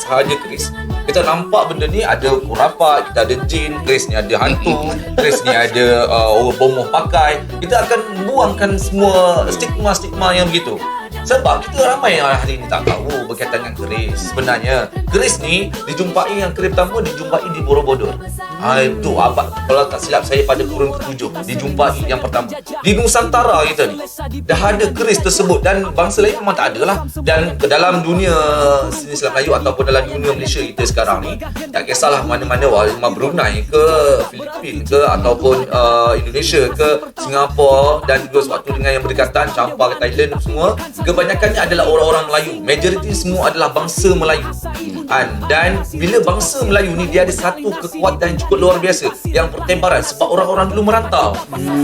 sahaja keris kita nampak benda ni ada kurapat kita ada jin keris ni ada hantu keris ni ada uh, bomoh pakai. Kita akan buangkan semua stigma-stigma yang begitu sebab kita ramai yang hari ni tak tahu berkaitan dengan keris. Sebenarnya, keris ni dijumpai yang keris pertama dijumpai di Borobudur. Ha, itu abad kalau tak silap saya pada kurun ketujuh dijumpai yang pertama. Di Nusantara kita ni dah ada keris tersebut dan bangsa lain memang tak ada lah. Dan ke dalam dunia seni Selat Melayu ataupun dalam dunia Malaysia kita sekarang ni tak kisahlah mana-mana walaupun Brunei ke Filipin ke ataupun uh, Indonesia ke Singapura dan juga sewaktu dengan yang berdekatan Campa ke Thailand semua kebanyakannya adalah orang-orang Melayu. Majoriti semua adalah bangsa Melayu. Kan? dan bila bangsa Melayu ni dia ada satu kekuatan yang cukup luar biasa. Yang pertembaran sebab orang-orang dulu merantau.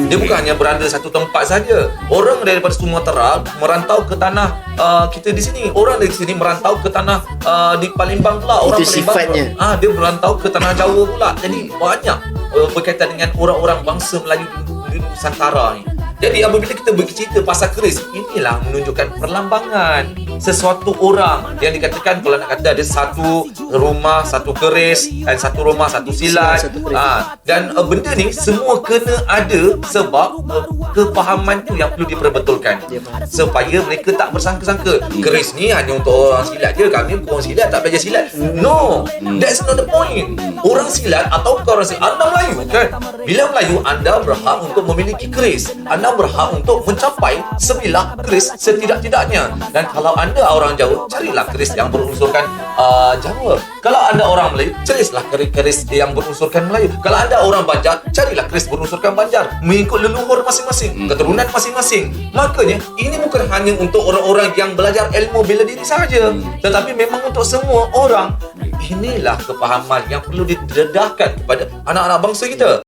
Dia bukan hanya berada satu tempat saja. Orang daripada Sumatera merantau ke tanah uh, kita di sini. Orang dari sini merantau ke tanah uh, di Palembang pula. Orang Itu Palembang sifatnya. ah dia merantau ke tanah Jawa pula. Jadi banyak uh, berkaitan dengan orang-orang bangsa Melayu di, di Nusantara ni jadi apabila kita bercerita pasal keris, inilah menunjukkan perlambangan sesuatu orang yang dikatakan kalau nak kata ada satu rumah, satu keris dan satu rumah, satu silat. Satu keris. Ha, dan uh, benda ni semua kena ada sebab uh, kefahaman tu yang perlu diperbetulkan. Ya. Supaya mereka tak bersangka-sangka keris ni hanya untuk orang silat je, kami bukan orang silat tak belajar silat. No, that's not the point. Orang silat atau orang silat, anda Melayu kan? Bila Melayu, anda berhak untuk memiliki keris. Anda berhak untuk mencapai sebilah keris setidak-tidaknya. Dan kalau anda orang Jawa, carilah keris yang berunsurkan uh, Jawa. Kalau anda orang Melayu, carilah keris yang berunsurkan Melayu. Kalau anda orang Banjar, carilah keris berunsurkan Banjar. Mengikut leluhur masing-masing, keturunan masing-masing. Makanya, ini bukan hanya untuk orang-orang yang belajar ilmu bela diri sahaja. Tetapi memang untuk semua orang. Inilah kepahaman yang perlu didedahkan kepada anak-anak bangsa kita.